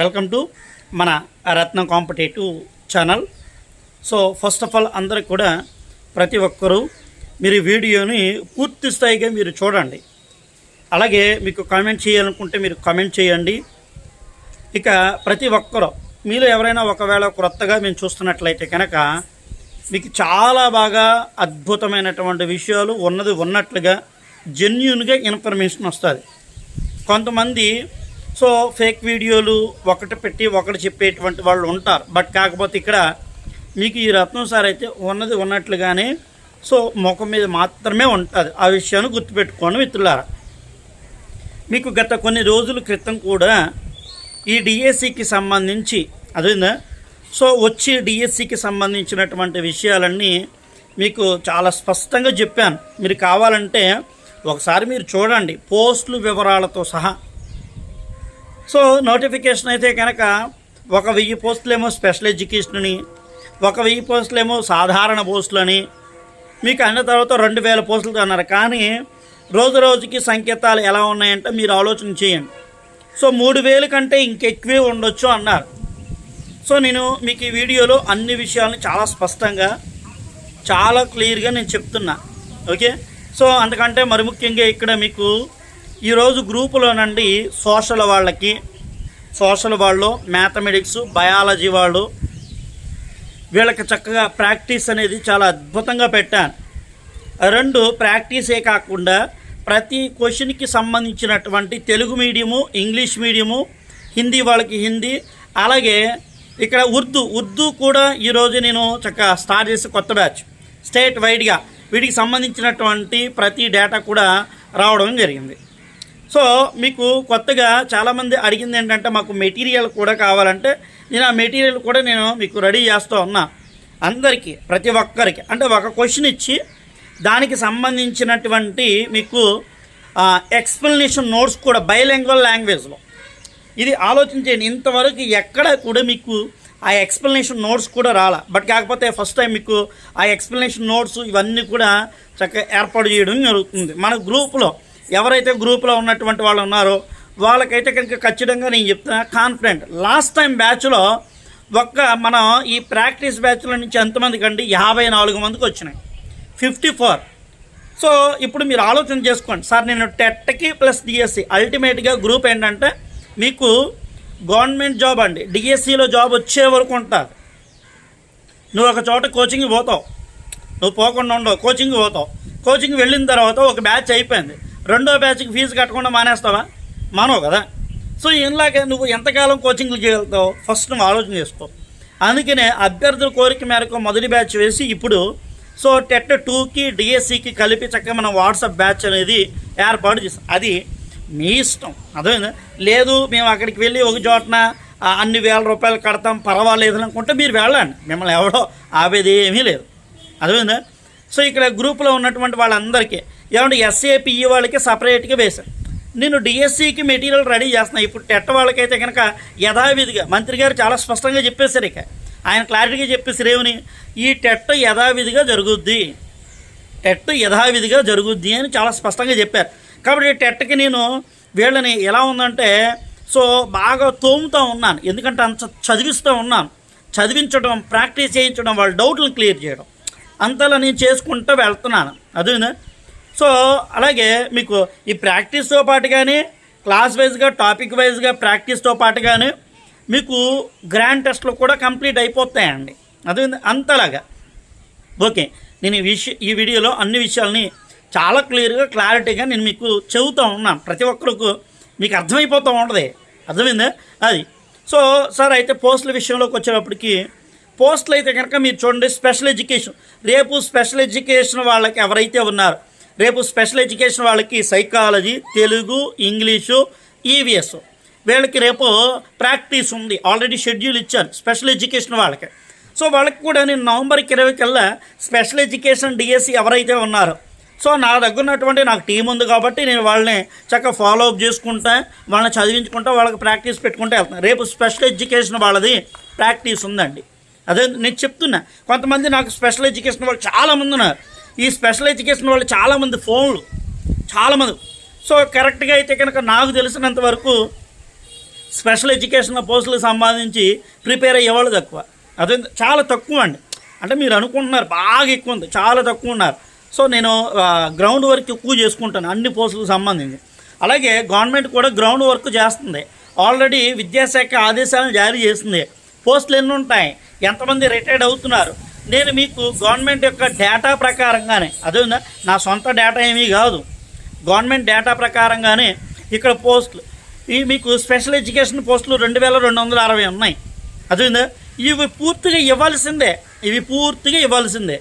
Welcome to మన Ratnam competitive channel. So first of all అందరికి కూడా ప్రతి ఒక్కరూ మీరు వీడియోని పూర్తి స్థాయిగా మీరు చూడండి. అలాగే మీకు కామెంట్ చేయాలనుకుంటే మీరు కామెంట్ చేయండి. ఇక ప్రతి ఒక్కరూ మీరు ఎవరైనా ఒకవేళ క్రొత్తగా మేము చూస్తున్నట్లయితే కనుక మీకు చాలా బాగా అద్భుతమైనటువంటి విషయాలు ఉన్నది ఉన్నట్లుగా జెన్యున్గా ఇన్ఫర్మేషన్ వస్తుంది. కొంతమంది సో ఫేక్ వీడియోలు ఒకటి పెట్టి ఒకటి చెప్పేటువంటి వాళ్ళు ఉంటారు. బట్ కాకపోతే ఇక్కడ మీకు ఈ రత్నం సార్ అయితే ఉన్నది ఉన్నట్లుగానే సో ముఖం మీద మాత్రమే ఉంటుంది. ఆ విషయాన్ని గుర్తుపెట్టుకోండి మిత్రులారా. మీకు గత కొన్ని రోజుల క్రితం కూడా ఈ డిఎస్సికి సంబంధించి అదేందా? సో వచ్చి డిఎస్సికి సంబంధించినటువంటి విషయాలన్నీ మీకు చాలా స్పష్టంగా చెప్పాను. మీరు కావాలంటే ఒకసారి మీరు చూడండి. పోస్టులు వివరాలతో సహా సో నోటిఫికేషన్ అయితే కనుక ఒక వెయ్యి పోస్టులేమో స్పెషల్ ఎడ్యుకేషన్ అని ఒక వెయ్యి పోస్టులేమో సాధారణ పోస్టులని మీకు అన్న తర్వాత రెండు వేల పోస్టులు అన్నారు. కానీ రోజు రోజుకి సంకేతాలు ఎలా ఉన్నాయంటే మీరు ఆలోచన చేయండి. సో మూడు వేలు కంటే ఇంకెక్కువే ఉండొచ్చు అన్నారు. సో నేను మీకు ఈ వీడియోలో అన్ని విషయాలను చాలా స్పష్టంగా చాలా క్లియర్గా నేను చెప్తున్నా. ఓకే? సో అందుకంటే మరి ముఖ్యంగా ఇక్కడ మీకు ఈరోజు గ్రూపులో నుండి సోషల్ వాళ్ళకి సోషల్ వాళ్ళు మ్యాథమెటిక్స్ బయాలజీ వాళ్ళు వీళ్ళకి చక్కగా ప్రాక్టీస్ అనేది చాలా అద్భుతంగా పెట్టాను రెండు ప్రాక్టీసే కాకుండా ప్రతి క్వశ్చన్కి సంబంధించినటువంటి Telugu medium English medium Hindi వాళ్ళకి హిందీ అలాగే ఇక్కడ ఉర్దూ ఉర్దూ కూడా ఈరోజు నేను చక్కగా స్టార్ట్ చేసి కొత్త బ్యాచ్ స్టేట్ వైడ్గా వీటికి సంబంధించినటువంటి ప్రతి డేటా కూడా రావడం జరిగింది. సో మీకు కొత్తగా చాలామంది అడిగింది ఏంటంటే మాకు మెటీరియల్ కూడా కావాలంటే నేను ఆ మెటీరియల్ కూడా నేను మీకు రెడీ చేస్తూ ఉన్నా. అందరికీ ప్రతి ఒక్కరికి అంటే ఒక క్వశ్చన్ ఇచ్చి దానికి సంబంధించినటువంటి మీకు ఎక్స్ప్లెనేషన్ నోట్స్ కూడా బైలాంగ్వల్ లాంగ్వేజ్లో. ఇది ఆలోచించండి ఇంతవరకు ఎక్కడ కూడా మీకు ఆ ఎక్స్ప్లెనేషన్ నోట్స్ కూడా రాలా. బట్ కాకపోతే ఫస్ట్ టైం మీకు ఆ ఎక్స్ప్లెనేషన్ నోట్స్ ఇవన్నీ కూడా చక్కగా ఏర్పాటు చేయడం జరుగుతుంది. మన గ్రూప్లో ఎవరైతే గ్రూప్లో ఉన్నటువంటి వాళ్ళు ఉన్నారో వాళ్ళకైతే కనుక ఖచ్చితంగా నేను చెప్తున్నా కాన్ఫిడెంట్ లాస్ట్ టైం బ్యాచ్లో ఒక్క మనం ఈ ప్రాక్టీస్ బ్యాచ్ల నుంచి ఎంతమందికి అండి? యాభై నాలుగు మందికి వచ్చినాయి. ఫిఫ్టీ ఫోర్ సో ఇప్పుడు మీరు ఆలోచన చేసుకోండి. సార్ నేను టెట్కి ప్లస్ డిఎస్సి అల్టిమేట్గా గ్రూప్ ఏంటంటే మీకు గవర్నమెంట్ జాబ్ అండి. డిఎస్సిలో జాబ్ వచ్చే వరకు ఉంటుంది. నువ్వు ఒక చోట కోచింగ్ పోతావు. నువ్వు పోకుండా ఉండవు. కోచింగ్ పోతావు. కోచింగ్ వెళ్ళిన తర్వాత ఒక బ్యాచ్ అయిపోయింది. రెండో బ్యాచ్కి ఫీజు కట్టకుండా మానేస్తావా? మానవు కదా. సో ఇలాగే నువ్వు ఎంతకాలం కోచింగ్లు చేయగలుగుతావు ఫస్ట్ నువ్వు ఆలోచన చేసుకో. అందుకనే అభ్యర్థుల కోరిక మేరకు మొదటి బ్యాచ్ వేసి ఇప్పుడు సో టెట్ టూకి డిఎస్సికి కలిపి చక్కగా మనం వాట్సాప్ బ్యాచ్ అనేది ఏర్పాటు చేస్తాం. అది మీ ఇష్టం. అర్థమైందా? లేదు మేము అక్కడికి వెళ్ళి ఒక చోటన అన్ని వేల రూపాయలు కడతాం పర్వాలేదు అనుకుంటే మీరు వెళ్ళండి. మిమ్మల్ని ఎవడో ఆపేది ఏమీ లేదు. అర్థమైందా? సో ఇక్కడ గ్రూప్లో ఉన్నటువంటి వాళ్ళందరికీ ఏమంటే ఎస్ఏపిఈ వాళ్ళకి సపరేట్గా వేశాను నేను డిఎస్సికి మెటీరియల్ రెడీ చేస్తున్నా. ఇప్పుడు టెట్ వాళ్ళకైతే కనుక యథావిధిగా మంత్రి గారు చాలా స్పష్టంగా చెప్పేశారు ఇక. ఆయన క్లారిటీగా చెప్పేసి ఏమని? ఈ టెట్ యథావిధిగా జరుగుద్ది. టెట్ యథావిధిగా జరుగుద్ది అని చాలా స్పష్టంగా చెప్పారు. కాబట్టి టెట్కి నేను వీళ్ళని ఎలా ఉందంటే సో బాగా తోముతూ ఉన్నాను. ఎందుకంటే అంత చదివిస్తూ ఉన్నాను. చదివించడం ప్రాక్టీస్ చేయించడం వాళ్ళ డౌట్లను క్లియర్ చేయడం. అంతలా నేను చేసుకుంటూ వెళ్తున్నాను. అదేనా? సో అలాగే మీకు ఈ ప్రాక్టీస్తో పాటు కానీ క్లాస్ వైజ్గా టాపిక్ వైజ్గా ప్రాక్టీస్తో పాటు కానీ మీకు గ్రాండ్ టెస్ట్లు కూడా కంప్లీట్ అయిపోతాయండి. అదే అంతలాగా. ఓకే. నేను ఈ విషయ ఈ వీడియోలో అన్ని విషయాల్ని చాలా క్లియర్గా క్లారిటీగా నేను మీకు చెబుతూ ఉన్నాను ప్రతి ఒక్కరికి మీకు అర్థమైపోతూ ఉంటుంది. అర్థమైందా? అది. సో సార్ అయితే పోస్టుల విషయంలోకి వచ్చేటప్పటికి పోస్టులు అయితే కనుక మీరు చూడండి స్పెషల్ ఎడ్యుకేషన్ రేపు స్పెషల్ ఎడ్యుకేషన్ వాళ్ళకి ఎవరైతే ఉన్నారో రేపు స్పెషల్ ఎడ్యుకేషన్ వాళ్ళకి సైకాలజీ తెలుగు ఇంగ్లీషు ఈవీఎస్ వీళ్ళకి రేపు ప్రాక్టీస్ ఉంది. ఆల్రెడీ షెడ్యూల్ ఇచ్చాను స్పెషల్ ఎడ్యుకేషన్ వాళ్ళకి. సో వాళ్ళకి కూడా నేను నవంబర్కి ఇరవై కల్లా స్పెషల్ ఎడ్యుకేషన్ డిఎస్సి ఎవరైతే ఉన్నారో సో నా దగ్గర ఉన్నటువంటి నాకు టీం ఉంది కాబట్టి నేను వాళ్ళని చక్కగా ఫాలో అప్ చేసుకుంటా వాళ్ళని చదివించుకుంటా వాళ్ళకి ప్రాక్టీస్ పెట్టుకుంటూ వెళ్తాను రేపు స్పెషల్ ఎడ్యుకేషన్ వాళ్ళది ప్రాక్టీస్ ఉందండి. అదే నేను చెప్తున్నా కొంతమంది నాకు స్పెషల్ ఎడ్యుకేషన్ వాళ్ళు చాలామంది ఉన్నారు. ఈ స్పెషల్ ఎడ్యుకేషన్ వాళ్ళు చాలామంది ఫోన్లు చాలామంది. సో కరెక్ట్గా అయితే కనుక నాకు తెలిసినంత వరకు స్పెషల్ ఎడ్యుకేషన్ పోస్టులకు సంబంధించి ప్రిపేర్ అయ్యేవాళ్ళు తక్కువ. అదే చాలా తక్కువ అండి. అంటే మీరు అనుకుంటున్నారు బాగా ఎక్కువ ఉంది చాలా తక్కువ ఉన్నారు. సో నేను గ్రౌండ్ వర్క్ ఎక్కువ చేసుకుంటాను అన్ని పోస్టులకు సంబంధించి. అలాగే గవర్నమెంట్ కూడా గ్రౌండ్ వర్క్ చేస్తుంది. ఆల్రెడీ విద్యాశాఖ ఆదేశాలను జారీ చేస్తుంది పోస్టులు ఎన్ని ఉంటాయి? ఎంతమంది రిటైర్డ్ అవుతున్నారు? నేను మీకు గవర్నమెంట్ యొక్క డేటా ప్రకారంగానే అదే నా సొంత డేటా ఏమీ కాదు. గవర్నమెంట్ డేటా ప్రకారంగానే ఇక్కడ పోస్టులు ఈ మీకు స్పెషల్ ఎడ్యుకేషన్ పోస్టులు రెండు వేల రెండు వందల అరవై ఉన్నాయి. అదేవిందా ఇవి పూర్తిగా ఇవ్వాల్సిందే. ఇవి పూర్తిగా ఇవ్వాల్సిందే.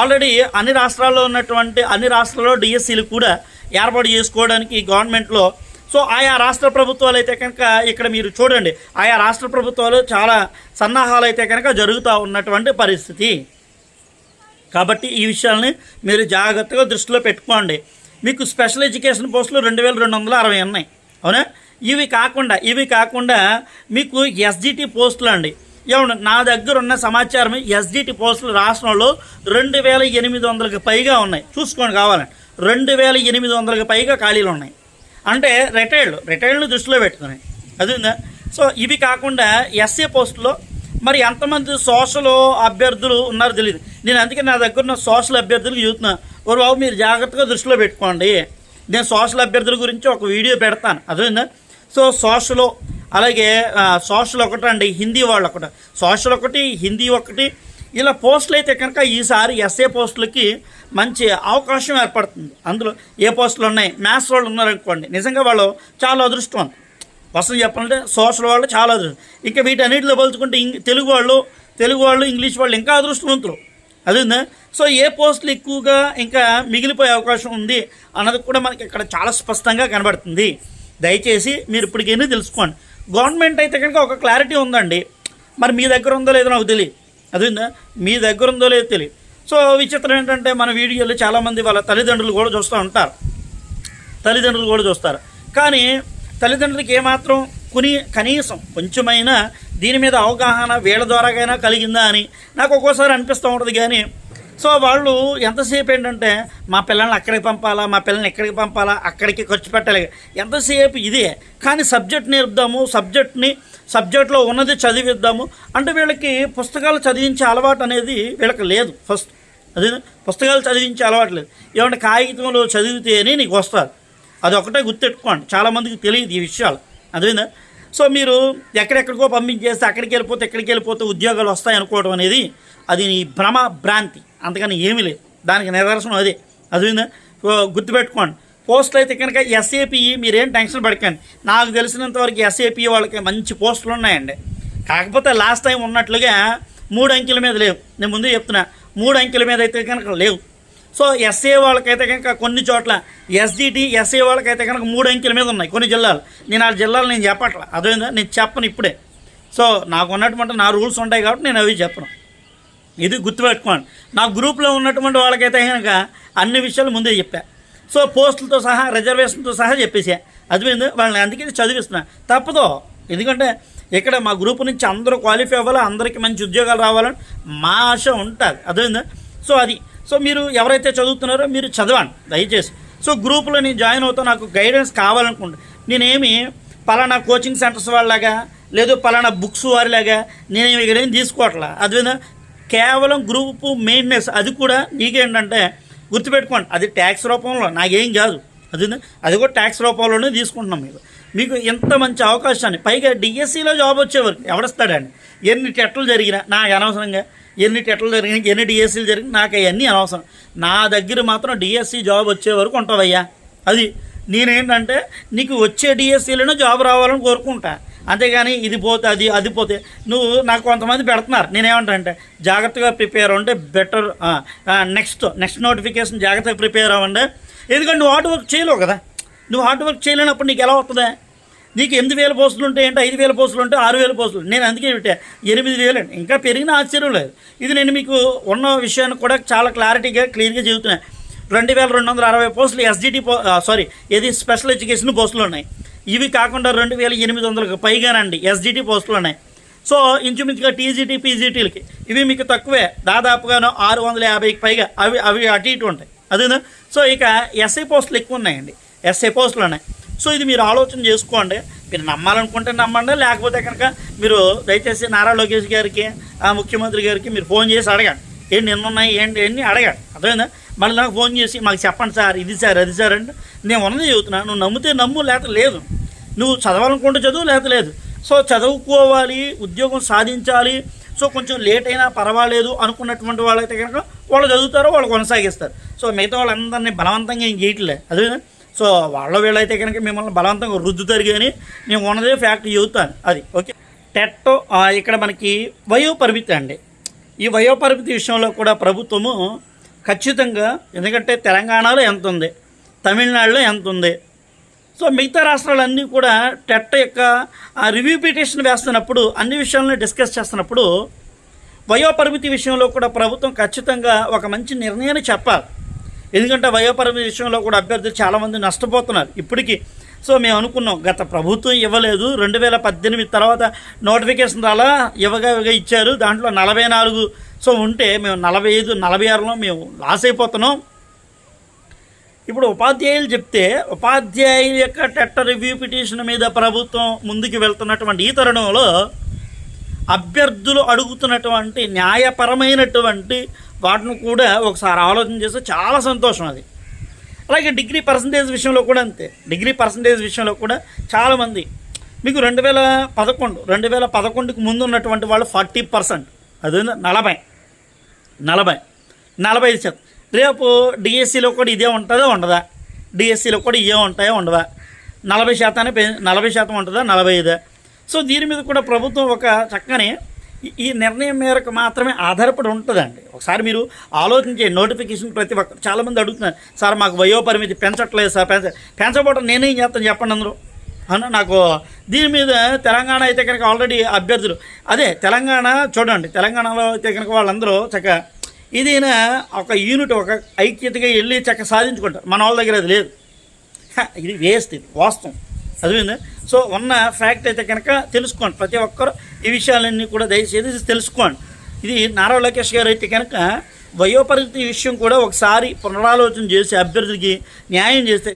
ఆల్రెడీ అన్ని రాష్ట్రాల్లో ఉన్నటువంటి అన్ని రాష్ట్రాల్లో డిఎస్సీలు కూడా ఏర్పాటు చేసుకోవడానికి గవర్నమెంట్లో సో ఆయా రాష్ట్ర ప్రభుత్వాలు అయితే కనుక ఇక్కడ మీరు చూడండి ఆయా రాష్ట్ర ప్రభుత్వాలు చాలా సన్నాహాలు అయితే కనుక జరుగుతూ ఉన్నటువంటి పరిస్థితి. కాబట్టి ఈ విషయాల్ని మీరు జాగ్రత్తగా దృష్టిలో పెట్టుకోండి. మీకు స్పెషల్ ఎడ్యుకేషన్ పోస్టులు రెండు వేల రెండు వందల అరవై ఉన్నాయి. అవునా? ఇవి కాకుండా ఇవి కాకుండా మీకు ఎస్జిటి పోస్టులు అండి. ఏమన్నా నా దగ్గర ఉన్న సమాచారం ఎస్జిటి పోస్టులు రాష్ట్రంలో రెండు వేల ఎనిమిది వందలకి పైగా ఉన్నాయి. చూసుకోండి కావాలండి రెండు వేల ఎనిమిది వందలకు పైగా ఖాళీలు ఉన్నాయి. అంటే రిటైర్డ్ రిటైర్డ్ను దృష్టిలో పెట్టుకుని. అది సో ఇవి కాకుండా ఎస్ఏ పోస్టులో మరి ఎంతమంది సోషల్ అభ్యర్థులు ఉన్నారో తెలియదు నేను అందుకే నా దగ్గర ఉన్న సోషల్ అభ్యర్థులకు చూస్తున్నా. ఓ బాబు మీరు జాగ్రత్తగా దృష్టిలో పెట్టుకోండి. నేను సోషల్ అభ్యర్థుల గురించి ఒక వీడియో పెడతాను. అదేందా సో సోషల్ అలాగే సోషల్ ఒకటి అండి హిందీ వాళ్ళు ఒకటి సోషల్ ఒకటి హిందీ ఒకటి ఇలా పోస్టులు అయితే కనుక ఈసారి ఎస్ఏ పోస్టులకి మంచి అవకాశం ఏర్పడుతుంది. అందులో ఏ పోస్టులు ఉన్నాయి? మ్యాథ్స్ వాళ్ళు ఉన్నారనుకోండి. నిజంగా వాళ్ళు చాలా అదృష్టం వస్తుంది చెప్పాలంటే సోషల్ వాళ్ళు చాలా అదృష్టం. ఇంకా వీటన్నిటిలో పోల్చుకుంటే తెలుగు వాళ్ళు తెలుగు వాళ్ళు ఇంగ్లీష్ వాళ్ళు ఇంకా అదృష్టవంతులు. అదేందా సో ఏ పోస్టులు ఎక్కువగా ఇంకా మిగిలిపోయే అవకాశం ఉంది అన్నది కూడా మనకి ఇక్కడ చాలా స్పష్టంగా కనబడుతుంది. దయచేసి మీరు ఇప్పటికైనా తెలుసుకోండి. గవర్నమెంట్ అయితే కనుక ఒక క్లారిటీ ఉందండి. మరి మీ దగ్గర ఉందో లేదో నాకు తెలియదు. అది మీ దగ్గర ఉందో లేదో తెలియదు సో విచిత్రం ఏంటంటే మన వీడియోలో చాలామంది వాళ్ళ తల్లిదండ్రులు కూడా చూస్తూ ఉంటారు. తల్లిదండ్రులు కూడా చూస్తారు. కానీ తల్లిదండ్రులకి ఏమాత్రం కొని కనీసం కొంచెమైనా దీని మీద అవగాహన వీళ్ళ ద్వారాగైనా కలిగిందా అని నాకు ఒక్కోసారి అనిపిస్తూ ఉంటుంది కానీ సో వాళ్ళు ఎంతసేపు ఏంటంటే మా పిల్లల్ని అక్కడికి పంపాలా మా పిల్లల్ని ఎక్కడికి పంపాలా అక్కడికి ఖర్చు పెట్టాలి. ఎంతసేపు ఇదే. కానీ సబ్జెక్ట్ నేర్పుదాము సబ్జెక్ట్ని సబ్జెక్ట్లో ఉన్నది చదివిద్దాము. అంటే వీళ్ళకి పుస్తకాలు చదివించే అలవాటు అనేది వీళ్ళకి లేదు ఫస్ట్. అదే పుస్తకాలు చదివించే అలవాటు లేదు. ఏమంటే కాగితంలో చదివితేనే నీకు వస్తారు. అది ఒకటే గుర్తెట్టుకోండి. చాలామందికి తెలియదు ఈ విషయాలు. అదేనా సో మీరు ఎక్కడెక్కడికో పంపించేస్తే అక్కడికి వెళ్ళిపోతే ఎక్కడికి వెళ్ళిపోతే ఉద్యోగాలు వస్తాయి అనుకోవడం అనేది అది నీ భ్రమ భ్రాంతి. అంతకని ఏమీ లేదు. దానికి నిదర్శనం అదే. అదేనా గుర్తుపెట్టుకోండి. పోస్టులు అయితే కనుక ఎస్ఏపి మీరేం టెన్షన్ పడకండి. నాకు తెలిసినంతవరకు వరకు వాళ్ళకి మంచి పోస్టులు ఉన్నాయండి. కాకపోతే లాస్ట్ టైం ఉన్నట్లుగా మూడు అంకెల మీద లేవు. నేను ముందు చెప్తున్నా మూడు అంకెల మీద అయితే కనుక లేవు. సో ఎస్ఏ వాళ్ళకైతే కనుక కొన్ని చోట్ల ఎస్జిటి ఎస్ఏ వాళ్ళకైతే కనుక మూడు అంకెల మీద ఉన్నాయి కొన్ని జిల్లాలు. నేను ఆ జిల్లాలు నేను చెప్పట్లా. అదేందా నేను చెప్పను ఇప్పుడే. సో నాకు ఉన్నటువంటి నా రూల్స్ ఉంటాయి కాబట్టి నేను అవి చెప్పను. ఇది గుర్తుపెట్టుకోండి. నా గ్రూప్లో ఉన్నటువంటి వాళ్ళకైతే కనుక అన్ని విషయాలు ముందే చెప్పా. సో పోస్టులతో సహా రిజర్వేషన్తో సహా చెప్పేసా. అది మీద వాళ్ళని అందుకే చదివిస్తున్నా. తప్పదో. ఎందుకంటే ఇక్కడ మా గ్రూప్ నుంచి అందరూ క్వాలిఫై అవ్వాలి అందరికీ మంచి ఉద్యోగాలు రావాలని మా ఆశ ఉంటుంది. అదేందా సో అది. సో మీరు ఎవరైతే చదువుతున్నారో మీరు చదవండి దయచేసి. సో గ్రూపులో నేను జాయిన్ అవుతా నాకు గైడెన్స్ కావాలనుకుంటా. నేనేమి పలానా కోచింగ్ సెంటర్స్ వాళ్ళలాగా లేదు పలానా బుక్స్ వారిలాగా నేను ఇక్కడేం తీసుకోవట్లా. అదేవిధంగా కేవలం గ్రూపు మెయింటెనెన్స్ అది కూడా నీకేంటంటే గుర్తుపెట్టుకోండి అది ట్యాక్స్ రూపంలో నాకేం కాదు. అది అది కూడా ట్యాక్స్ రూపంలోనే తీసుకుంటున్నాం మీకు మీకు ఇంత మంచి అవకాశాన్ని పైగా డిఎస్సిలో జాబ్ వచ్చేవారు ఎవడిస్తాడండి? ఎన్ని టెట్లు జరిగినా నాకు అనవసరంగా ఎన్ని టెట్లు జరిగినా ఎన్ని డిఎస్సీలు జరిగినా నాకు అవన్నీ అనవసరం. నా దగ్గర మాత్రం డిఎస్సి జాబ్ వచ్చే వరకు ఉంటావయ్యా అది నేనేంటంటే నీకు వచ్చే డిఎస్సీలోనే జాబ్ రావాలని కోరుకుంటా. అంతేగాని ఇది పోతే అది అది పోతే. నువ్వు నాకు కొంతమంది పెడుతున్నారు. నేనేమంటా అంటే జాగ్రత్తగా ప్రిపేర్ అవ్వండి బెటర్ నెక్స్ట్ నెక్స్ట్ నోటిఫికేషన్ జాగ్రత్తగా ప్రిపేర్ అవ్వండి. ఎందుకంటే నువ్వు హార్డ్ వర్క్ చేయలేవు కదా. నువ్వు హార్డ్ వర్క్ చేయలేనప్పుడు నీకు ఎలా వస్తుందా? నీకు ఎనిమిది వేల పోస్టులు ఉంటాయి ఏంటి? ఐదు వేల పోస్టులు ఉంటే ఆరు వేల పోస్టులు. నేను అందుకే పెట్టా ఎనిమిది వేలు ఇంకా పెరిగిన ఆశ్చర్యం లేదు. ఇది నేను మీకు ఉన్న విషయాన్ని కూడా చాలా క్లారిటీగా క్లియర్గా చెబుతున్నాను రెండు వేల రెండు వందల అరవై పోస్టులు ఎస్జిటి పో సారీ ఏది? స్పెషల్ ఎడ్యుకేషన్ పోస్టులు ఉన్నాయి. ఇవి కాకుండా రెండు వేల ఎనిమిది వందలకు పైగానండి ఎస్జిటి పోస్టులు ఉన్నాయి. సో ఇంచుమించుగా టీజీటీ పీజీటీలకి ఇవి మీకు తక్కువే. దాదాపుగాను ఆరు వందల యాభైకి పైగా అవి అవి అటు ఇటు ఉంటాయి. అదేనా? సో ఇక ఎస్ఐ పోస్టులు ఎక్కువ ఉన్నాయండి. ఎస్ఐ పోస్టులు ఉన్నాయి. సో ఇది మీరు ఆలోచన చేసుకోండి. మీరు నమ్మాలనుకుంటే నమ్మండి. లేకపోతే కనుక మీరు దయచేసి నారా లోకేష్ గారికి ముఖ్యమంత్రి గారికి మీరు ఫోన్ చేసి అడగండి. ఏంటి నిన్న ఉన్నాయి ఏంటి ఎన్ని అడగండి. అర్థమైందా? మళ్ళీ నాకు ఫోన్ చేసి మాకు చెప్పండి సార్ ఇది సార్ అది సార్ అంటే నేను ఉన్నది చెబుతున్నా. నువ్వు నమ్మితే నమ్ము లేకపోతే లేదు. నువ్వు చదవాలనుకుంటే చదువు లేకపోతే లేదు. సో చదువుకోవాలి ఉద్యోగం సాధించాలి. సో కొంచెం లేట్ అయినా పర్వాలేదు అనుకున్నటువంటి వాళ్ళైతే కనుక వాళ్ళు చదువుతారో వాళ్ళు కొనసాగిస్తారు. సో మిగతా వాళ్ళందరినీ బలవంతంగా ఏం చేయట్లే. అదే సో వాళ్ళ వీళ్ళైతే కనుక మిమ్మల్ని బలవంతంగా రుద్దుతారు కానీ నేను ఉన్నదే ఫ్యాక్ట్ చెబుతాను. అది ఓకే? టెట్ ఇక్కడ మనకి వయో పరిమితి అండి. ఈ వయో పరిమితి విషయంలో కూడా ప్రభుత్వము ఖచ్చితంగా ఎందుకంటే తెలంగాణలో ఎంత ఉంది తమిళనాడులో ఎంత ఉంది సో మిగతా రాష్ట్రాలన్నీ కూడా టెట్ యొక్క ఆ రివ్యూ పిటిషన్ వేస్తున్నప్పుడు అన్ని విషయాలను డిస్కస్ చేస్తున్నప్పుడు వయోపరిమితి విషయంలో కూడా ప్రభుత్వం ఖచ్చితంగా ఒక మంచి నిర్ణయాన్ని చెప్పాలి. ఎందుకంటే వయోపరిమితి విషయంలో కూడా అభ్యర్థులు చాలామంది నష్టపోతున్నారు. ఇప్పటికీ సో మేము అనుకున్నాం గత ప్రభుత్వం ఇవ్వలేదు రెండు వేల పద్దెనిమిది తర్వాత నోటిఫికేషన్ రాలా ఇవ్వగా ఇవ్వగా ఇచ్చారు దాంట్లో నలభై నాలుగు సో ఉంటే మేము నలభై ఐదు నలభై ఆరులో మేము లాస్ అయిపోతున్నాం. ఇప్పుడు ఉపాధ్యాయులు చెప్తే ఉపాధ్యాయుల యొక్క టెట్ట రివ్యూ పిటిషన్ మీద ప్రభుత్వం ముందుకు వెళ్తున్నటువంటి ఈ తరుణంలో అభ్యర్థులు అడుగుతున్నటువంటి న్యాయపరమైనటువంటి వాటిని కూడా ఒకసారి ఆలోచన చేస్తే చాలా సంతోషం అది. అలాగే డిగ్రీ పర్సంటేజ్ విషయంలో కూడా అంతే. డిగ్రీ పర్సంటేజ్ విషయంలో కూడా చాలామంది మీకు రెండు వేల పదకొండు రెండు వేల పదకొండుకి ముందు ఉన్నటువంటి వాళ్ళు ఫార్టీ పర్సెంట్. అదే నలభై. నలభై. నలభై ఐదు శాతం రేపు డిఎస్సిలో కూడా ఇదే ఉంటుందా? ఉండదా? డిఎస్సిలో కూడా ఇవే ఉంటాయా? ఉండవా? నలభై శాతాన్ని పె నలభై శాతం ఉంటుందా? నలభై ఐదా. సో దీని మీద కూడా ప్రభుత్వం ఒక చక్కని ఈ- నిర్ణయం మేరకు మాత్రమే ఆధారపడి ఉంటుందండి. ఒకసారి మీరు ఆలోచించే నోటిఫికేషన్ ప్రతి ఒక్క చాలామంది అడుగుతున్నారు సార్ మాకు వయోపరిమితి పెంచట్లేదు సార్ పెంచ పెంచబోటం నేనేం చేస్తాను చెప్పండి అందరూ? అన్న నాకు దీని మీద తెలంగాణ అయితే కనుక ఆల్రెడీ అభ్యర్థులు. అదే తెలంగాణ చూడండి తెలంగాణలో అయితే కనుక వాళ్ళందరూ చక్క ఇదైనా ఒక యూనిట్ ఒక ఐక్యతగా వెళ్ళి చక్క సాధించుకుంటారు. మన వాళ్ళ దగ్గర అది లేదు. ఇది వేస్ట్ ఇది వాస్తవం. చదివింది సో ఉన్న ఫ్యాక్ట్ అయితే కనుక తెలుసుకోండి. ప్రతి ఒక్కరు ఈ విషయాలన్నీ కూడా దయచేసి తెలుసుకోండి. ఇది నారా లోకేష్ గారు అయితే కనుక వయోపరిమితి విషయం కూడా ఒకసారి పునరాలోచన చేసి అభ్యర్థికి న్యాయం చేస్తే